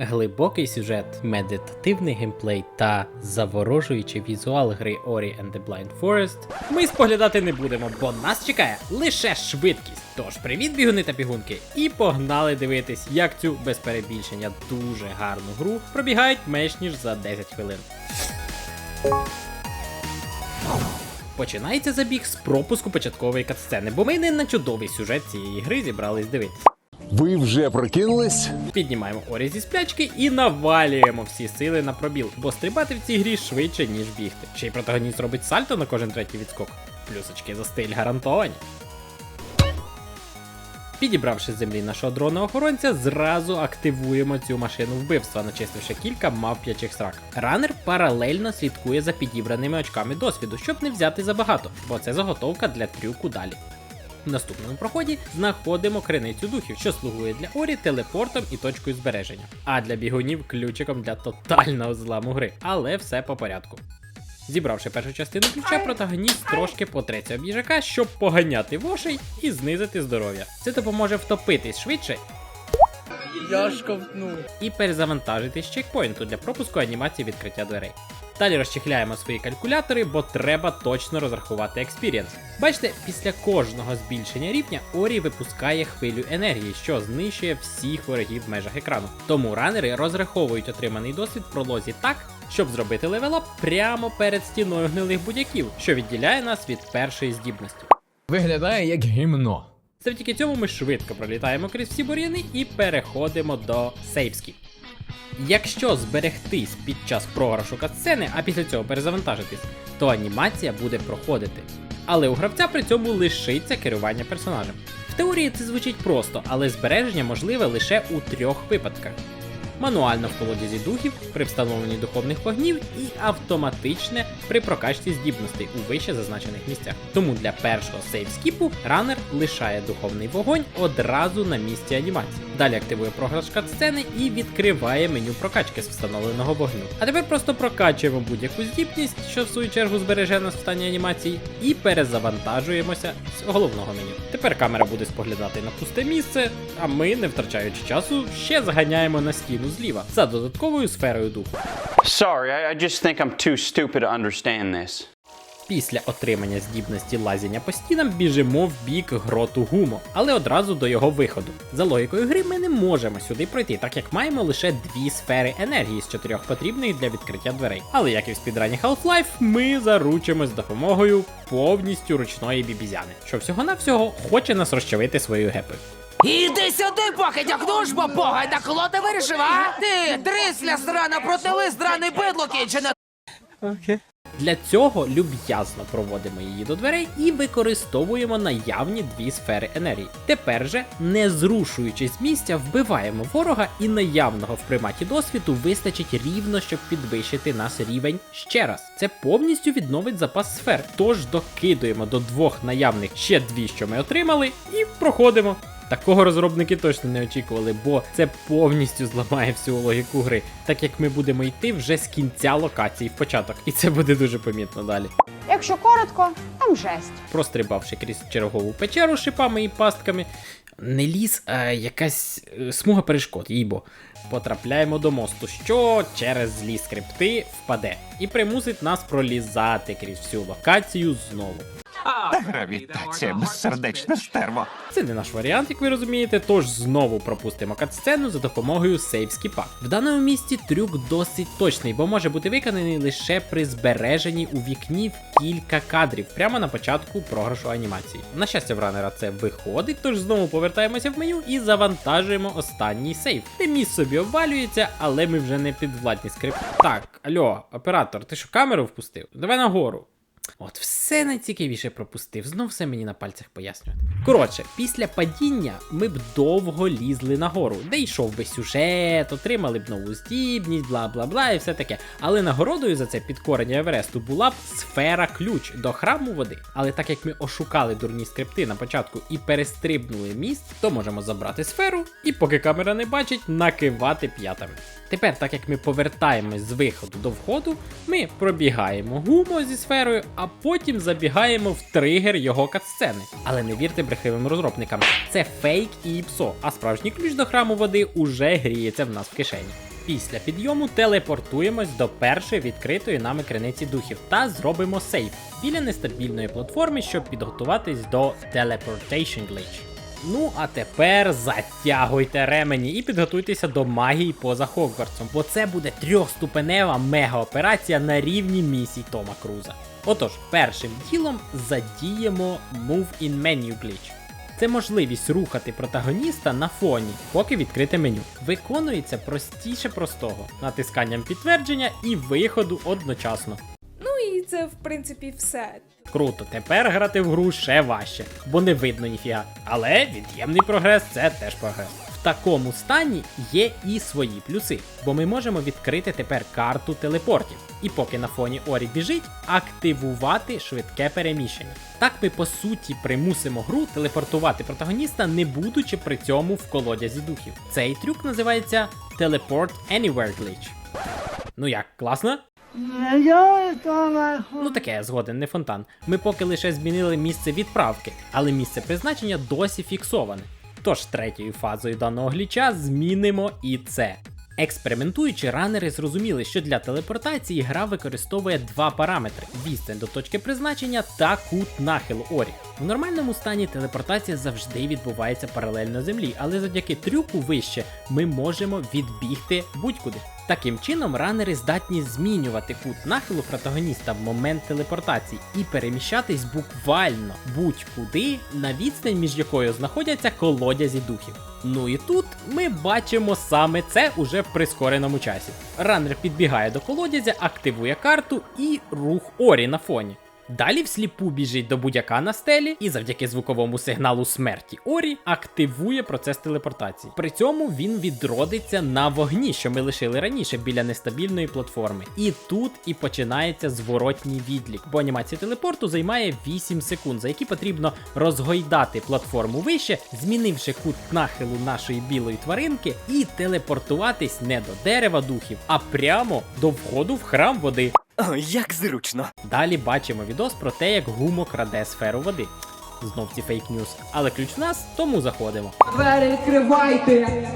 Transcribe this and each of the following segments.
Глибокий сюжет, медитативний геймплей та заворожуючий візуал гри Ori and the Blind Forest ми споглядати не будемо, бо нас чекає лише швидкість. Тож привіт, бігуни та бігунки, і погнали дивитись, як цю без перебільшення дуже гарну гру пробігають менш ніж за 10 хвилин. Починається забіг з пропуску початкової катсцени, бо ми не на чудовий сюжет цієї гри зібрались дивитися. Ви вже прокинулись? Піднімаємо Орі зі сплячки і навалюємо всі сили на пробіл, бо стрибати в цій грі швидше, ніж бігти. Ще й протагоніст робить сальто на кожен третій відскок. Плюсочки за стиль гарантовані. Підібравши з землі нашого дрона охоронця, зразу активуємо цю машину вбивства, начистивши кілька мавп'ячих срак. Ранер паралельно слідкує за підібраними очками досвіду, щоб не взяти забагато, бо це заготовка для трюку далі. В наступному проході знаходимо криницю духів, що слугує для Орі телепортом і точкою збереження, а для бігунів ключиком для тотального зламу гри. Але все по порядку. Зібравши першу частину ключа, протагоніст трошки потреться об їжака, щоб поганяти вошей і знизити здоров'я. Це допоможе втопитись швидше Я ж ковтнув. і перезавантажити з чекпоінту для пропуску анімації відкриття дверей. Далі розчехляємо свої калькулятори, бо треба точно розрахувати експірієнс. Бачите, після кожного збільшення рівня Орі випускає хвилю енергії, що знищує всіх ворогів в межах екрану. Тому ранери розраховують отриманий досвід в пролозі так, щоб зробити левелап прямо перед стіною гнилих будяків, що відділяє нас від першої здібності. Виглядає як гімно. Завдяки цьому ми швидко пролітаємо крізь всі бур'яни і переходимо до сейвсків. Якщо зберегтись під час програшу катсцени, а після цього перезавантажитись, то анімація буде проходити. Але у гравця при цьому лишиться керування персонажем. В теорії це звучить просто, але збереження можливе лише у трьох випадках: мануально в колодязі духів при встановленні духовних вогнів і автоматичне при прокачці здібностей у вище зазначених місцях. Тому для першого сейфскіпу ранер лишає духовний вогонь одразу на місці анімації. Далі активує програш катсцени і відкриває меню прокачки з встановленого вогню. А тепер просто прокачуємо будь-яку здібність, що в свою чергу збереже нас в стані анімації, і перезавантажуємося з головного меню. Тепер камера буде споглядати на пусте місце, а ми, не втрачаючи часу, ще заганяємо на стіну зліва за додатковою сферою духу. Sorry, I, just think I'm too stupid to understand this. Після отримання здібності лазіння по стінам біжимо в бік гроту гумо, але одразу до його виходу. За логікою гри ми не можемо сюди пройти, так як маємо лише дві сфери енергії з чотирьох потрібних для відкриття дверей. Але як і в спідрані Half-Life, ми заручимось з допомогою повністю ручної бібізяни, що всього-навсього хоче нас розчавити своєю гепою. Іди сюди, покидяк, ну ж бо бога, так хло ти вирішив, а? Ти, трисля срана, протили здраний бидло кінчене. Для цього люб'язно проводимо її до дверей і використовуємо наявні дві сфери енергії. Тепер же, не зрушуючись з місця, вбиваємо ворога і наявного в приматі досвіду вистачить рівно, щоб підвищити нас рівень ще раз. Це повністю відновить запас сфер. Тож докидуємо до двох наявних ще дві, що ми отримали, і проходимо. Такого розробники точно не очікували, бо це повністю зламає всю логіку гри, так як ми будемо йти вже з кінця локації в початок, і це буде дуже помітно далі. Якщо коротко, там жесть. Прострибавши крізь чергову печеру з шипами і пастками, не ліс, а якась е, смуга перешкод, їбо. Потрапляємо до мосту, що через злі скрипти впаде, і примусить нас пролізати крізь всю локацію знову. Гравітація, безсердечне стерво. Це не наш варіант, як ви розумієте, тож знову пропустимо катсцену за допомогою сейвскіпа. В даному місці трюк досить точний, бо може бути виконаний лише при збереженні у вікні в кілька кадрів прямо на початку програшу анімації. На щастя, в ранера це виходить, тож знову повертаємося в меню і завантажуємо останній сейв. Де міст собі обвалюється, але ми вже не підвладні скрипти. Так, альо, оператор, ти що камеру впустив? Давай нагору. От все найцікавіше пропустив, знов все мені на пальцях пояснювати. Коротше, після падіння ми б довго лізли нагору, де йшов би сюжет, отримали б нову здібність, бла бла бла і все таке. Але нагородою за це підкорення Евересту була б сфера ключ до храму води. Але так як ми ошукали дурні скрипти на початку і перестрибнули міст, то можемо забрати сферу і, поки камера не бачить, накивати п'ятами. Тепер, так як ми повертаємось з виходу до входу, ми пробігаємо гумо зі сферою, а потім забігаємо в тригер його катсцени. Але не вірте брехливим розробникам. Це фейк і псо, а справжній ключ до храму води уже гріється в нас в кишені. Після підйому телепортуємось до першої відкритої нами криниці духів та зробимо сейф біля нестабільної платформи, щоб підготуватись до Teleportation Glitch. Ну, а тепер затягуйте ремені і підготуйтеся до магії поза Хогвартсом, бо це буде трьохступенева мега-операція на рівні місій Тома Круза. Отож, першим ділом задіємо Move in Menu Glitch. Це можливість рухати протагоніста на фоні, поки відкрите меню. Виконується простіше простого, натисканням підтвердження і виходу одночасно. Це в принципі все. Круто, тепер грати в гру ще важче, бо не видно ніфіга. Але від'ємний прогрес це теж прогрес. В такому стані є і свої плюси, бо ми можемо відкрити тепер карту телепортів. І поки на фоні Орі біжить, активувати швидке переміщення. Так ми по суті примусимо гру телепортувати протагоніста, не будучи при цьому в колодязі духів. Цей трюк називається Teleport Anywhere Glitch. Ну як, класно? Ну таке, згоден, не фонтан. Ми поки лише змінили місце відправки, але місце призначення досі фіксоване. Тож третьою фазою даного гліча змінимо і це. Експериментуючи, ранери зрозуміли, що для телепортації гра використовує два параметри: відстань до точки призначення та кут нахилу Орі. В нормальному стані телепортація завжди відбувається паралельно землі, але завдяки трюку вище ми можемо відбігти будь-куди. Таким чином, ранери здатні змінювати кут нахилу протагоніста в момент телепортації і переміщатись буквально будь-куди на відстань, між якою знаходяться колодязі духів. Ну і тут ми бачимо саме це уже в прискореному часі. Ранер підбігає до колодязя, активує карту і рух Орі на фоні. Далі всліпу біжить до будь-яка на стелі і завдяки звуковому сигналу смерті Орі активує процес телепортації. При цьому він відродиться на вогні, що ми лишили раніше біля нестабільної платформи. І тут і починається зворотній відлік, бо анімація телепорту займає 8 секунд, за які потрібно розгойдати платформу вище, змінивши кут нахилу нашої білої тваринки, і телепортуватись не до дерева духів, а прямо до входу в храм води. О, як зручно. Далі бачимо відос про те, як гумо краде сферу води. Знов ці фейк ньюс. Але ключ в нас, тому заходимо. Двері відкривайте!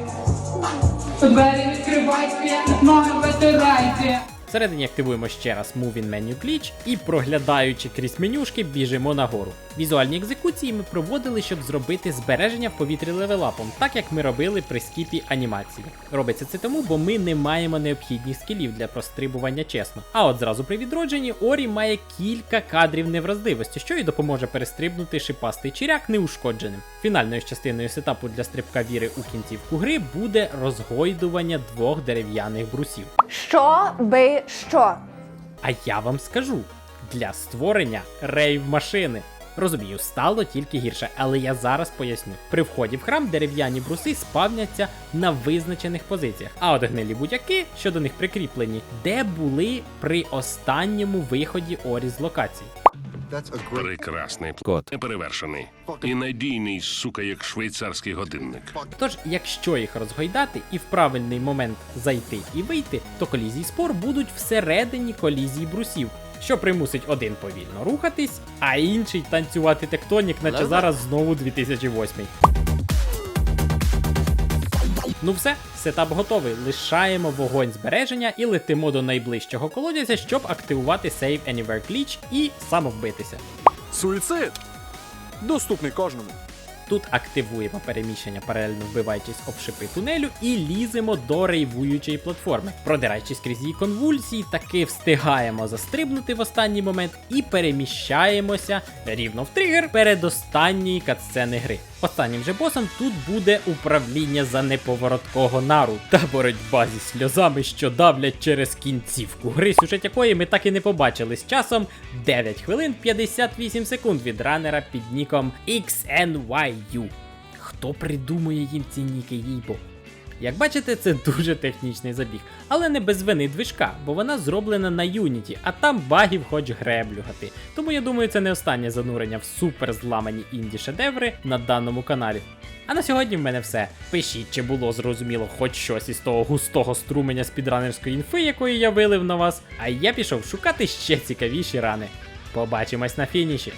Двері відкривайте, ноги витирайте! Всередині активуємо ще раз Move in Menu Glitch і проглядаючи крізь менюшки, біжимо нагору. Візуальні екзекуції ми проводили, щоб зробити збереження в повітрі левелапом, так як ми робили при скіпі анімації. Робиться це тому, бо ми не маємо необхідних скілів для прострибування чесно. А от зразу при відродженні Орі має кілька кадрів невразливості, що й допоможе перестрибнути шипастий чиряк неушкодженим. Фінальною частиною сетапу для стрибка віри у кінцівку гри буде розгойдування двох дерев'яних брусів. Що би що? А я вам скажу: для створення рейв-машини. Розумію, стало тільки гірше, але я зараз поясню. При вході в храм дерев'яні бруси спавняться на визначених позиціях, а от гнилі будь-які, що до них прикріплені, де були при останньому виході Орі з локації. Прекрасний кот. Неперевершений. І надійний, сука, як швейцарський годинник. Тож, якщо їх розгойдати і в правильний момент зайти і вийти, то колізії спор будуть всередині колізії брусів, що примусить один повільно рухатись, а інший танцювати тектонік, наче зараз знову 2008. Ну все, сетап готовий. Лишаємо вогонь збереження і летимо до найближчого колодязя, щоб активувати Save Anywhere Glitch і самовбитися. Суїцид! Доступний кожному. Тут активуємо переміщення, паралельно вбиваючись об шипи тунелю, і ліземо до рейвуючої платформи. Продираючись крізь її конвульсії, таки встигаємо застрибнути в останній момент і переміщаємося рівно в тригер передостанньої катсцени гри. Останнім же босом тут буде управління за неповороткого нару та боротьба зі сльозами, що давлять через кінцівку гри, сюжет якої ми так і не побачили з часом 9 хвилин 58 секунд від ранера під ніком XNYU. Хто придумує їм ці ніки, їйбо? Як бачите, це дуже технічний забіг, але не без вини движка, бо вона зроблена на Unity, а там багів хоч греблюгати. Тому я думаю, це не останнє занурення в супер зламані інді шедеври на даному каналі. А на сьогодні в мене все. Пишіть, чи було зрозуміло хоч щось із того густого струменя спідранерської інфи, якої я вилив на вас, а я пішов шукати ще цікавіші рани. Побачимось на фініші.